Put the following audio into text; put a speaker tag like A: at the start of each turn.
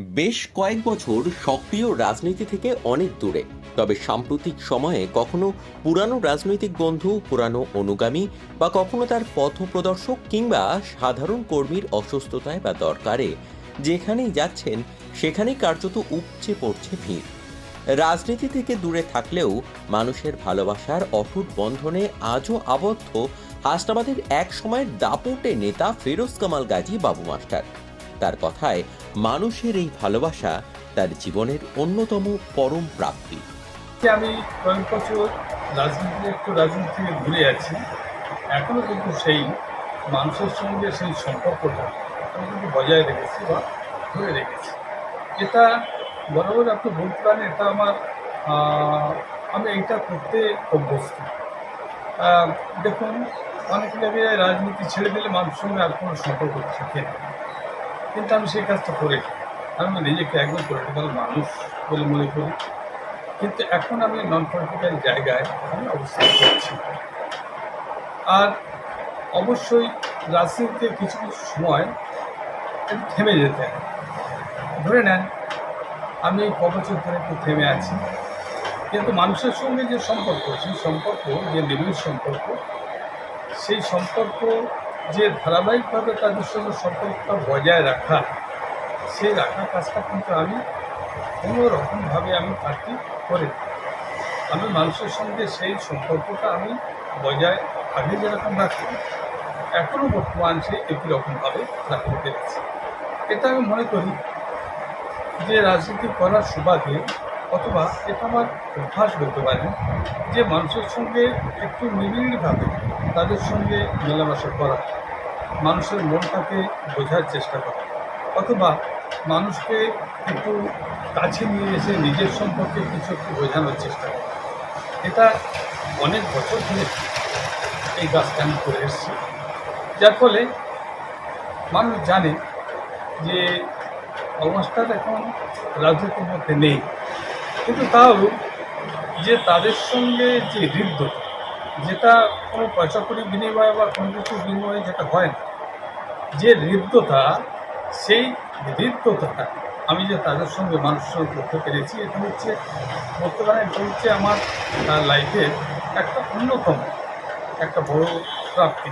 A: বেশ কয়েক বছর সক্রিয় রাজনীতি থেকে অনেক দূরে। তবে সাম্প্রতিক সময়ে কখনো পুরানো রাজনৈতিক বন্ধু, পুরানো অনুগামী বা কখনো তার পথপ্রদর্শক কিংবা সাধারণ কর্মীর অসুস্থতায় বা দরকারে। যেখানেই যাচ্ছেন, সেখানেই কার্যত উপচে পড়ছে ভিড়। রাজনীতি থেকে দূরে থাকলেও মানুষের ভালোবাসার অটুট বন্ধনে আজও আবদ্ধ হাসনাবাদের এক সময়ের দাপটে নেতা ফেরোজ কামাল গাজী, বাবু মাস্টার। তার কথায় মানুষের এই ভালোবাসা তার জীবনের অন্যতম পরম প্রাপ্তি।
B: আমি কয়েক বছর রাজনীতি একটু রাজনীতি ঘুরে আছি। এখনও কিন্তু সেই মানুষের সঙ্গে সেই সম্পর্কটা আমি কিন্তু বজায় রেখেছি বা ধরে রেখেছি। এটা বরাবর আপনি বলতে পারেন, এটা আমার আমি এইটা করতে অভ্যস্ত। দেখুন, অনেক জায়গায় রাজনীতি ছেড়ে দিলে মানুষের সঙ্গে আর কোনো সম্পর্ক থাকে না। কিন্তু আমি সেই কাজটা করে আমি নিজেকে একদম পলিটিক্যাল মানুষ বলে মনে করি। কিন্তু এখন আমি নন পলিটিক্যাল জায়গায় আমি অবস্থান করছি। আর অবশ্যই রাজনীতিতে কিছু কিছু সময় থেমে যেতে হয়। ধরে নেন, আমি এই কবছর ধরে একটু থেমে আছি। কিন্তু মানুষের সঙ্গে যে সম্পর্ক, সেই সম্পর্ক, যে নিবিড় সম্পর্ক, সেই সম্পর্ক যে ধারাবাহিকভাবে তাদের সঙ্গে সম্পর্কটা বজায় রাখা, সেই রাখার কাজটা কিন্তু আমি কোনো রকমভাবে আমি কাজটি করি আমি মানুষের সঙ্গে সেই সম্পর্কটা আমি বজায় আগে যেরকম রাখি এখনও বর্তমান সে একই রকমভাবে রাখতে পেরেছি। এটা আমি মনে করি যে রাজনীতি করার সুবাদে অথবা এটা আমার অভ্যাস বলতে পারেন যে মানুষের সঙ্গে একটু নিবিড়ভাবে তাদের সঙ্গে মেলামেশা করা, মানুষের মনটাকে বোঝার চেষ্টা করা, অথবা মানুষকে একটু কাছে নিয়ে এসে নিজের সম্পর্কে কিছু একটু বোঝানোর চেষ্টা করা। এটা অনেক বছর ধরে এই কাজটা আমি করে এসেছি। যার ফলে মানুষ জানে যে অলমাস্টার এখন রাজনীতির মধ্যে নেই। কিন্তু তাও যে তাদের সঙ্গে যে হৃদ্যতা যেটা কোনো পয়সা করি বিনিময়ে বা কোনো কিছু বিনিময়ে যেটা হয় না, যে হৃদ্যতা, সেই হৃদ্যতাটা আমি যে তাদের সঙ্গে মানুষের সঙ্গে করতে পেরেছি, এটা হচ্ছে বলতে পারেন এটা হচ্ছে আমার লাইফের একটা অন্যতম একটা বড় প্রাপ্তি।